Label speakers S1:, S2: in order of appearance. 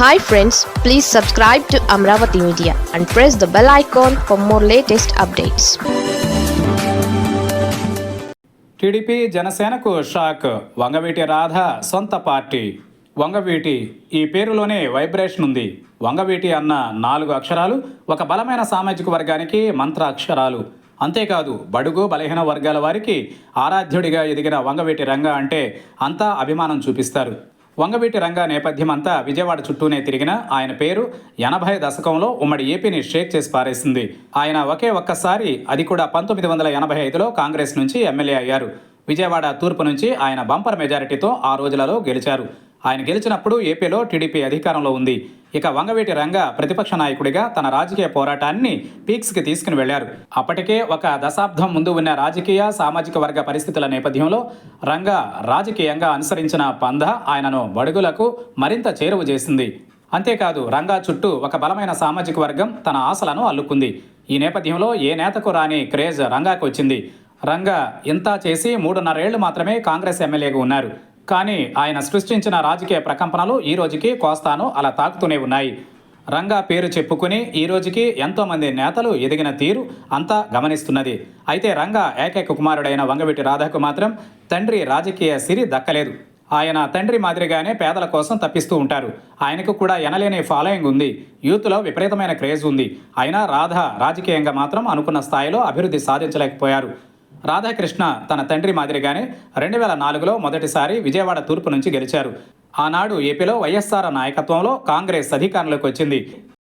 S1: Hi friends please subscribe to Amaravati media and press the bell icon for more latest updates
S2: TDP జనసేనకు shock Vangaveeti Radha సొంత party Vangaveeti ఈ పేరులోనే vibration ఉంది. వంగవీటి అన్న నాలుగు అక్షరాలు ఒక బలమైన సామాజిక వర్గానికి మంత్ర అక్షరాలు అంతేకాదు బడుగు బలహీన వర్గాల వారికి ఆరాధ్యుడిగా ఎదిగిన వంగవీటి రంగ అంటే అంతా అభిమానం చూపిస్తారు. వంగవీటి రంగ నేపథ్యం అంతా విజయవాడ చుట్టూనే తిరిగిన ఆయన పేరు ఎనభై దశకంలో ఉమ్మడి ఏపీని షేక్ చేసి పారేసింది. ఆయన ఒకే ఒక్కసారి అది కూడా పంతొమ్మిది వందల ఎనభై ఐదులో కాంగ్రెస్ నుంచి ఎమ్మెల్యే అయ్యారు. విజయవాడ తూర్పు నుంచి ఆయన బంపర్ మెజారిటీతో ఆ రోజులలో గెలిచారు. ఆయన గెలిచినప్పుడు ఏపీలో టీడీపీ అధికారంలో ఉంది. ఇక వంగవీటి రంగ ప్రతిపక్ష నాయకుడిగా తన రాజకీయ పోరాటాన్ని పీక్స్కి తీసుకుని వెళ్ళారు అప్పటికే ఒక దశాబ్దం ముందు ఉన్న రాజకీయ సామాజిక వర్గ పరిస్థితుల నేపథ్యంలో రంగ రాజకీయంగా అనుసరించిన పంధ ఆయనను బడుగులకు మరింత చేరువ చేసింది. అంతేకాదు రంగా చుట్టూ ఒక బలమైన సామాజిక వర్గం తన ఆశలను అల్లుకుంది. ఈ నేపథ్యంలో ఏ నేతకు రాని క్రేజ్ రంగాకు వచ్చింది. రంగా ఇంత చేసి మూడున్నరేళ్ళు మాత్రమే కాంగ్రెస్ ఎమ్మెల్యేగా ఉన్నారు. కానీ ఆయన సృష్టించిన రాజకీయ ప్రకంపనలు ఈ రోజుకి కోస్తాను అలా తాకుతూనే ఉన్నాయి. రంగా పేరు చెప్పుకుని ఈ రోజుకి ఎంతోమంది నేతలు ఎదిగిన తీరు అంతా గమనిస్తున్నది. అయితే రంగా ఏకైక కుమారుడైన వంగవీటి రాధకు మాత్రం తండ్రి రాజకీయ సిరి దక్కలేదు. ఆయన తండ్రి మాదిరిగానే పేదల కోసం తప్పిస్తూ ఉంటారు. ఆయనకు కూడా ఎనలేని ఫాలోయింగ్ ఉంది. యూత్లో విపరీతమైన క్రేజ్ ఉంది. అయినా రాధ రాజకీయంగా మాత్రం అనుకున్న స్థాయిలో అభివృద్ధి సాధించలేకపోయారు. రాధాకృష్ణ తన తండ్రి మాదిరిగానే రెండు వేల నాలుగులో మొదటిసారి విజయవాడ తూర్పు నుంచి గెలిచారు. ఆనాడు ఏపీలో వైఎస్ఆర్ నాయకత్వంలో కాంగ్రెస్ అధికారంలోకి వచ్చింది.